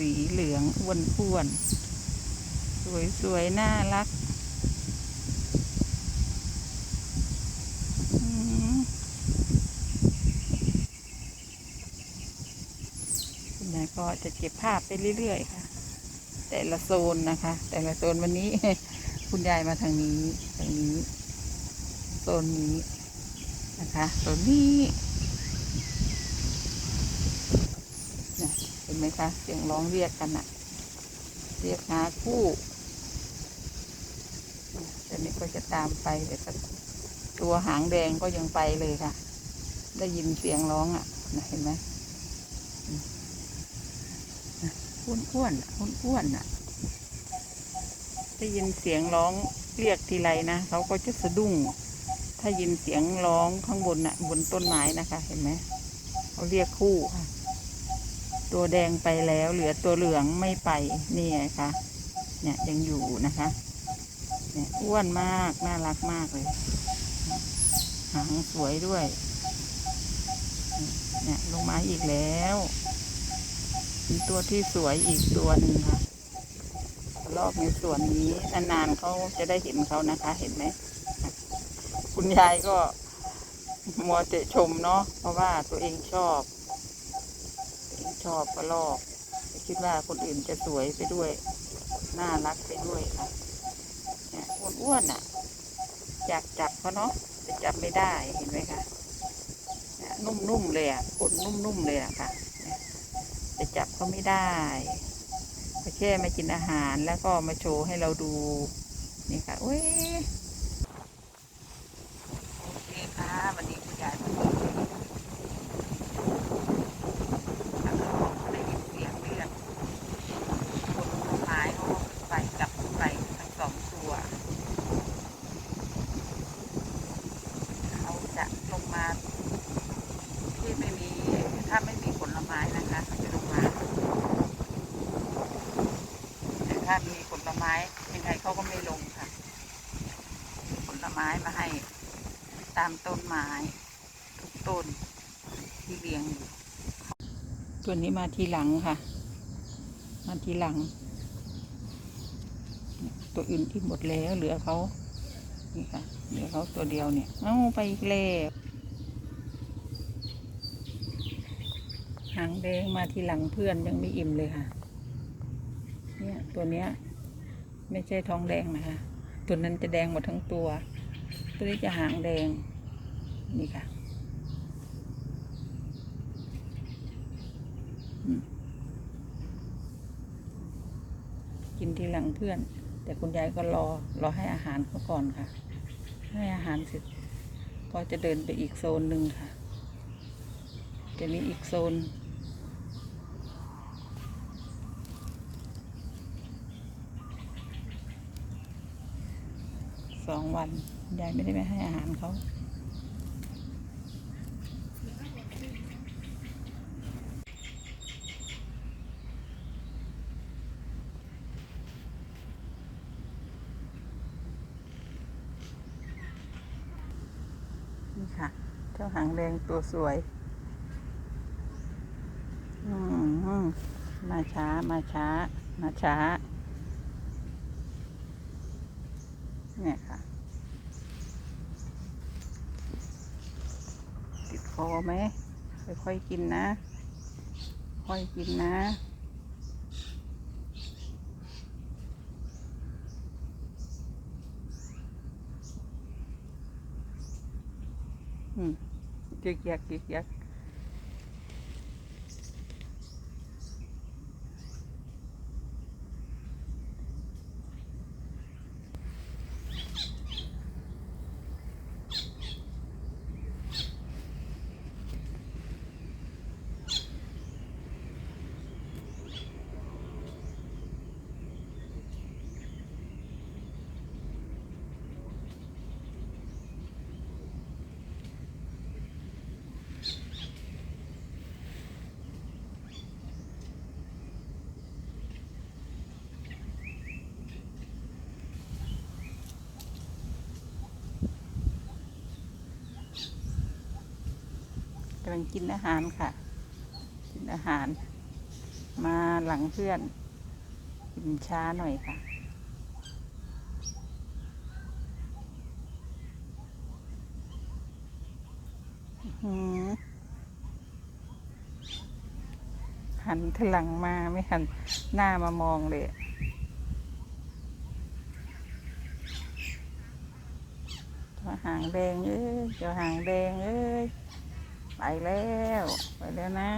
สีเหลืองอ้วนอ้วนสวยสวยๆ น่ารัก คุณยายก็จะเก็บภาพไปเรื่อยๆ ค่ะ แต่ละโซนนะคะ แต่ละโซนวันนี้ คุณยายมาทางนี้ ทางนี้ โซนนี้นะคะ โซนนี้เนี่ยเห็น ไหมคะ เสียงร้องเรียกกันอะเรียกหาคู่เดี๋ยวนี้ก็จะตามไปเดี๋ยวก็ตัวหางแดงก็ยังไปเลยค่ะ ได้ยินเสียงร้องอะนะเห็นไหมอืมนะอ้วนอ้วนอ้วนอะได้ยินเสียงร้องเรียกทีไรนะเขาก็จะสะดุ้ง ถ้ายินเสียงร้องข้างบนน่ะบนต้นไม้นะคะ เห็นไหมเขาเรียกคู่ค่ะ ตัวแดงไปแล้ว เหลือตัวเหลืองไม่ไปนี่ไงคะเนี่ยยังอยู่นะคะ เนี่ยอ้วนมากน่ารักมากเลยหางสวยด้วย เนี่ยลงมาอีกแล้วเป็นตัวที่สวยอีกตัวหนึ่งค่ะรอบในส่วนนี้นานๆเขาจะได้เห็นเขานะคะ เห็นไหมคุณยายก็มัวแต่ชมเนาะเพราะว่าตัวเองชอบ ชอบก็ลอกคิดว่าคนอื่นจะสวยไปด้วย น่ารักไปด้วยค่ะเนี่ยอ้วนๆอะ อยากจับเขาเนาะแต่จับไม่ได้เห็นไหมคะเนี่ยนุ่มๆเลยอะขนนุ่มๆเลยอะค่ะแต่จับเขาไม่ได้ก็แค่มากินอาหารแล้วก็มาโชว์ให้เราดู นี่ค่ะเว้ยโอเคค่ะวันนี้คุณยายมาส่งแล้วก็ได้ยินเสียงเลือดคนต้นไม้เขาก็ขึ้นไปกลับขึ้นไปทั้งสองตัว เขาจะลงมาที่ไม่มีถ้าไม่มีผลไม้นะคะเขาจะลงมา แต่ ถ้ามีผลไม้ยังไงเขาก็ไม่ลงค่ะ ผลไม้มาให้ ตามต้นไม้ ทุกต้นที่เลี้ยงอยู่ตัวนี้มาทีหลังค่ะ มาทีหลัง ตัวอื่นที่หมดแล้วเหลือเขานี่ค่ะเหลือเขาตัวเดียวเนี่ย เอาไปอีกแล้วหางแดงมาทีหลังเพื่อนยังไม่อิ่มเลยค่ะ เนี่ยตัวเนี้ยไม่ใช่ท้องแดงนะคะ ตัวนั้นจะแดงหมดทั้งตัว ตัวนี้จะหางแดง นี่ค่ะกินทีหลังเพื่อน แต่คุณยายก็รอรอให้อาหารเขาก่อนค่ะ ให้อาหารเสร็จก็จะเดินไปอีกโซนหนึ่งค่ะ จะมีอีกโซน องวันยายไม่ได้ไปให้อาหารเขานี่ค่ะ เจ้าหางแดงตัวสวยอืมอืมมาช้า มาช้า มาช้า เนี่ยค่ะ ติดค อไหมค่อยๆกินนะ ค่อยกินนะ อืมเกียกยึกยักกำลังกินอาหารค่ะ กินอาหาร มาหลังเพื่อน กินช้าหน่อยค่ะหือหันทหลังมาไม่หันหน้ามามองเลยอะหางแดงเอ้ยตัวหางแดงเอ้ย ไปแล้ว ไปแล้วนะ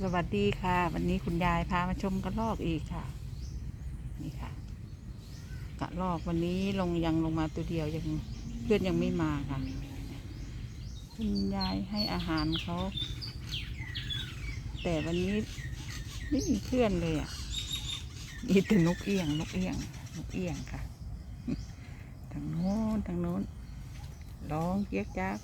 สวัสดีค่ะ วันนี้คุณยายพามาชมกระรอกอีกค่ะ นี่ค่ะ กระรอกวันนี้ลงยังลงมาตัวเดียวยังเพื่อนยังไม่มาค่ะ คุณยายให้อาหารเขาแต่วันนี้ไม่มีเพื่อนเลยอะมีแต่นกเอี้ยงนกเอี้ยงนกเอี้ยงค่ะทางโน้นทางโน้น ร้องเกียกจัก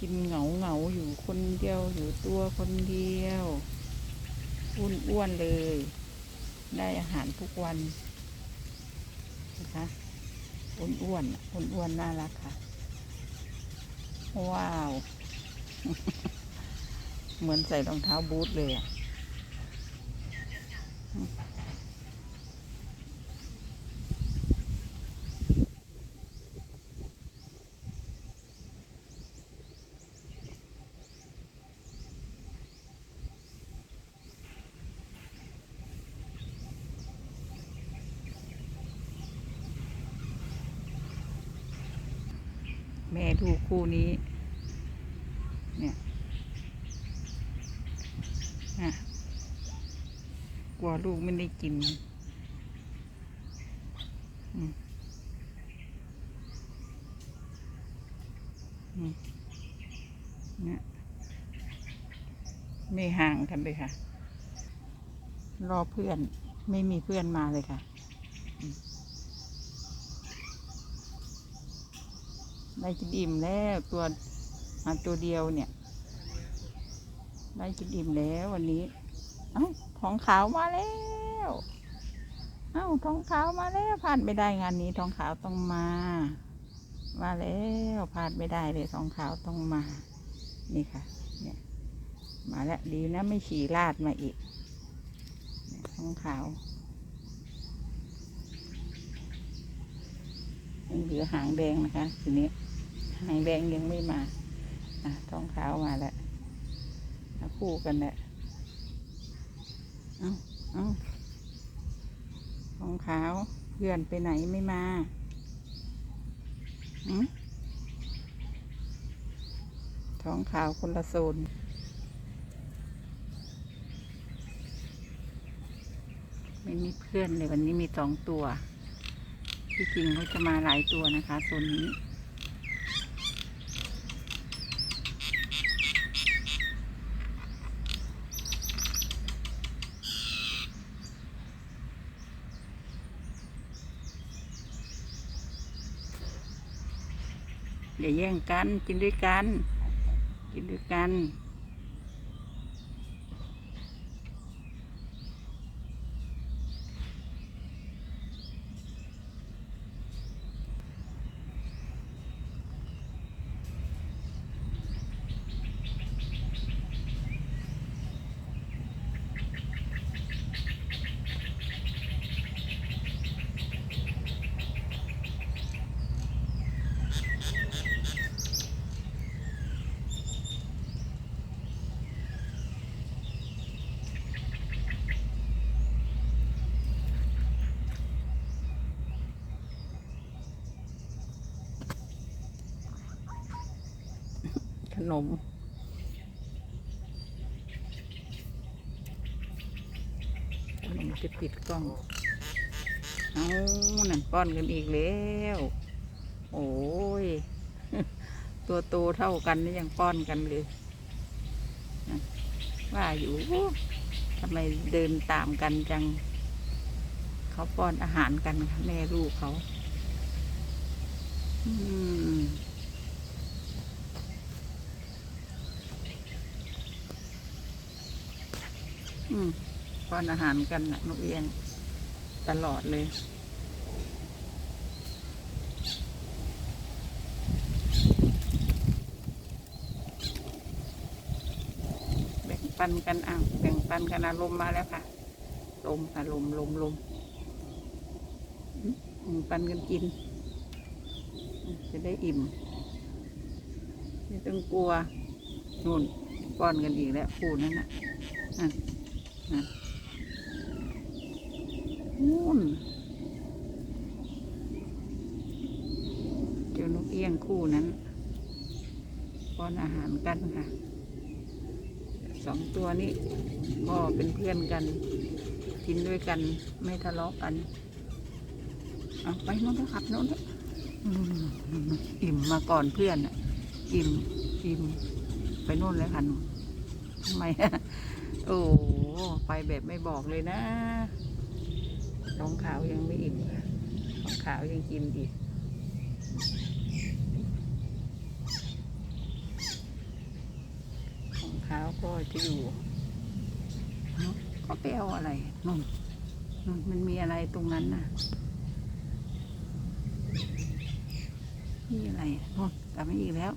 กินเหงาเหงาอยู่คนเดียวอยู่ตัวคนเดียวอ้วนอ้วนๆเลย ได้อาหารทุกวันนะคะอ้วนอ้วนๆอ้วนอ้วนๆน่ารักค่ะ ว้าว เหมือนใส่รองเท้าบูทเลยอะ ม่ดูกคู่นี้ เนี่ยอะกลัวลูกไม่ได้กินอืมเนี่ยไม่ห่างกันเลยค่ะ รอเพื่อนไม่มีเพื่อนมาเลยค่ะ ได้กินอิ่มแล้วตัวมาตัวเดียวเนี่ย ได้กินอิ่มแล้ววันนี้ เอ้าทองขาวมาแล้ว เอ้าทองขาวมาแล้วพลาดไม่ได้งานนี้ทองขาวต้องมา มาแล้วพลาดไม่ได้เลยทองขาวต้องมา นี่ค่ะ เนี่ย มาแล้วดีนะไม่ฉี่ลาดมาอีกเนี่ยทองขาวยังเหลือหางแดงนะคะทีนี้ หางแดงยังไม่มาอะท้องขาวมาแล้วคู่กันแหละเอาเอาท้องขาวเพื่อนไปไหนไม่มาอืมท้องขาวคนละโซนไม่มีเพื่อนเลยวันนี้มีสองตัว ที่จริงเขาจะมาหลายตัวนะคะโซนนี้ อย่าแย่งกัน กินด้วยกัน กินด้วยกัน ข นมขนมจะปิดกล้อง เอานั่นป้อนกันอีกแล้ว โอ้ย ตัวโตเท่ากันนี่ยังป้อนกันเลย ว่าอยู่ทำไมเดินตามกันจัง เขาป้อนอาหารกันแม่ลูกเขา อืม อืม ป้อนอาหารกันนะนกเอียงตลอดเลยปันกันอะแบ่งปันกันอารมณ์มาแล้วค่ะ ลมค่ะลมลมลมอืมปันกันกิน จะได้อิ่ม ไม่ต้องกลัวนู่นป้อนกันอีกแล้วคู่นั้นน่ะ นนั่นนู่นเจ้านกเอี้ยงคู่นั้นป้อนอาหารกันค่ะ สองตัวนี้ก็เป็นเพื่อนกัน กินด้วยกันไม่ทะเลาะกัน เอาไปโน้นแล้วครับโน้นแล้วอืมอิ่มมาก่อนเพื่อนอะ อิ่มอิ่มไปโน่นเลยค่ะหนูทำไม โอ้ไปแบบไม่บอกเลยนะรองขาวยังไม่อิ่มค่ะรองขาวยังกินอีกของเท้าก็จะอยู่ก็ไปเอาอะไรนู่นนู่นมันมีอะไรตรงนั้นน่ะมีอะไรนู่นกลับมาอีกแล้ว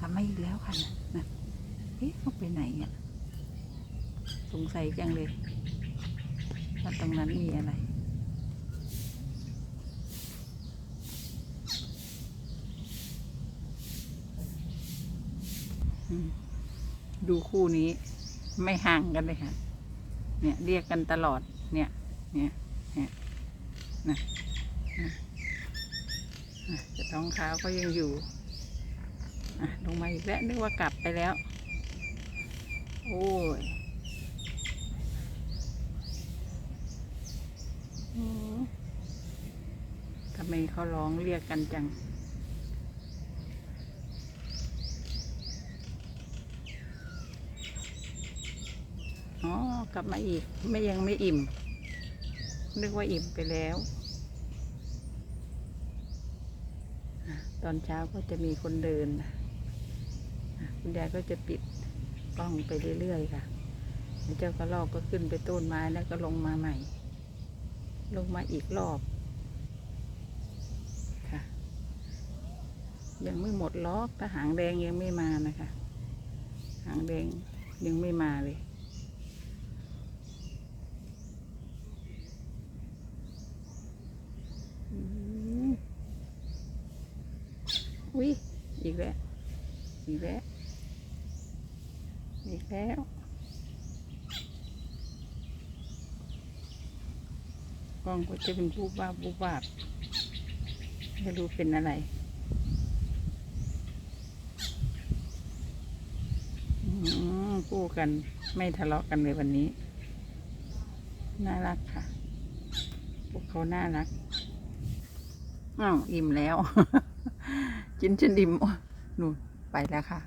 กลับมาอีกแล้วค่ะนะเอ๊ะเขาไปไหนอะ สงสัยจังเลยว่าตรงนั้นมีอะไร ดูคู่นี้ไม่ห่างกันเลยค่ะ เนี่ยเรียกกันตลอด เนี่ย เนี่ย เนี่ยนะนะท้องเท้าก็ยังอยู่ลงมาอีกแล้วนึกว่ากลับไปแล้ว โอ้ยอืมทำ ไมเขาร้องเรียกกันจัง อ๋อ กลับมาอีก ไม่ยังไม่อิ่ม นึกว่าอิ่มไปแล้ว ตอนเช้าก็จะมีคนเดิน คุณยายก็จะปิดกล้องไปเรื่อยๆค่ะแล้วเจ้ากระรอกก็ขึ้นไปต้นไม้แล้วก็ลงมาใหม่ ลงมาอีกรอบ ค่ะ ยังไม่หมดล็อกถ้าหางแดงยังไม่มานะคะ หางแดงยังไม่มาเลยอืมอุ้ยอีกแล้ว อีกแล้ว อีกแล้วกล้องก็จะเป็นบูบวาบบูบวาบไม่รู้เป็นอะไร อืม คู่กันไม่ทะเลาะกันเลยวันนี้ น่ารักค่ะ พวกเขาน่ารักอ้าวอิ่มแล้ว กินจนอิ่มโอ้ยนู่นไปแล้วค่ะ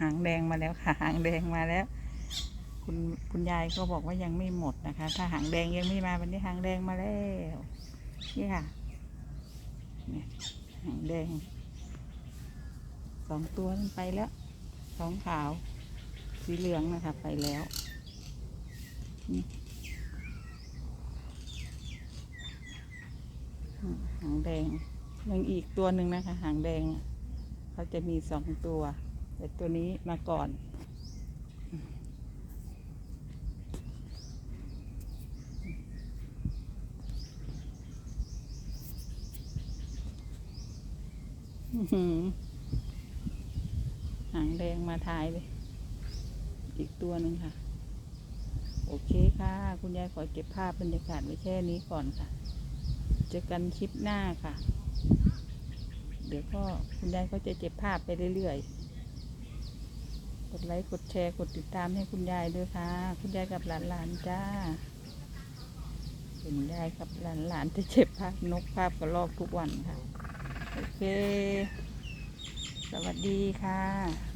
หางแดงมาแล้วค่ะ หางแดงมาแล้ว คุณคุณยายก็บอกว่ายังไม่หมดนะคะ ถ้าหางแดงยังไม่มาวันนี้หางแดงมาแล้วนี่ค่ะเนี่ยหางแดงสองตัวมันไปแล้วสองขาว สีเหลืองนะคะไปแล้วหางแดงยังอีกตัวหนึ่งนะคะ หางแดงเขาจะมีสองตัว แต่ตัวนี้มาก่อนหางแดงมาทายเลย อีกตัวหนึ่งค่ะ โอเคค่ะ คุณยายขอเก็บภาพบรรยากาศไว้แค่นี้ก่อนค่ะ เจอกันคลิปหน้าค่ะ เดี๋ยวก็คุณยายก็จะเก็บภาพไปเรื่อยๆ กดไลค์ กดแชร์ กดติดตามให้คุณยายด้วยค่ะ คุณยายกับหลานๆจ้าคุณยายกับหลานๆจะเก็บภาพนกภาพกระรอกทุกวันค่ะ โอเค สวัสดีค่ะ